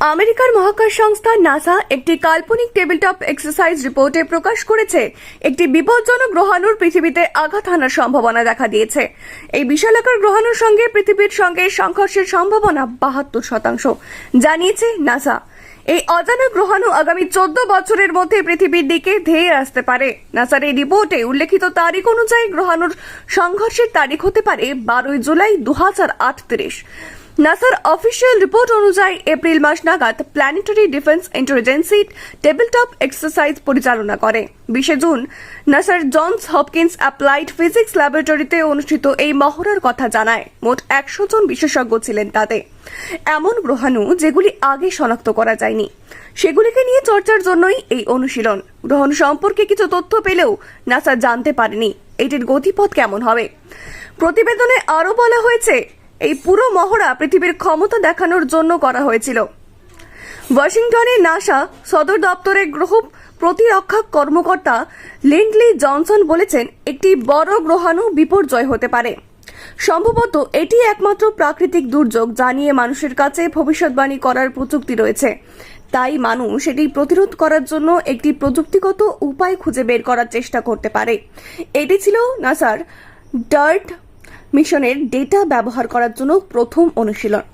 আমেরিকার মহাকাশ সংস্থা নাসা একটি কাল্পনিক টেবিলটপ এক্সারসাইজ রিপোর্টে প্রকাশ করেছে, একটি বিপজ্জনক গ্রহাণুর পৃথিবীতে আঘাত হানার সম্ভাবনা দেখা দিয়েছে। এই বিশালাকার গ্রহাণুর সঙ্গে পৃথিবীর সঙ্গে সংঘর্ষের সম্ভাবনা বাহাত্তর শতাংশ, জানিয়েছে নাসা। এই অজানা গ্রহাণু আগামী চোদ্দ বছরের মধ্যে পৃথিবীর দিকে ধেয়ে আসতে পারে। নাসার এই রিপোর্টে উল্লেখিত তারিখ অনুযায়ী গ্রহাণুর সংঘর্ষের তারিখ হতে পারে বারোই জুলাই দু হাজার আটত্রিশ। নাসার অফিসিয়াল রিপোর্ট অনুযায়ী এপ্রিল মাস নাগাদ planetary defence intelligence tabletop exercise পরিচালনা করে। বিশে জুন, নাসার জনস হপকিন্স অ্যাপ্লাইড ফিজিক্স ল্যাবরেটরিতে অনুষ্ঠিত এই মহড়ার কথা জানায়। মোট একশো জন বিশেষজ্ঞ ছিলেন তাতে। এমন গ্রহাণু যেগুলি আগে শনাক্ত করা যায়নি। সেগুলিকে নিয়ে চর্চার জন্যই এই অনুশীলন। গ্রহণ সম্পর্কে কিছু তথ্য পেলেও নাসা জানতে পারেনি। এটির গতিপথ কেমন হবে? প্রতিবেদনে আরও বলা হয়েছে এই পুরো মহড়া পৃথিবীর ক্ষমতা দেখানোর জন্য করা হয়েছিল। ওয়াশিংটনে নাসা সদর দপ্তরের গ্রহ প্রতিরক্ষা কর্মকর্তা লিন্ডলি জনসন বলেছেন, একটি বড় গ্রহাণু বিপর্যয় হতে পারে। সম্ভবত এটি একমাত্র প্রাকৃতিক দুর্যোগ যা নিয়ে মানুষের কাছে ভবিষ্যৎবাণী করার প্রযুক্তি রয়েছে। তাই মানুষ এটি প্রতিরোধ করার জন্য একটি প্রযুক্তিগত উপায় খুঁজে বের করার চেষ্টা করতে পারে। এটি ছিল নাসার ডার্ট মিশনের ডেটা ব্যবহার করার জন্য প্রথম অনুশীলন।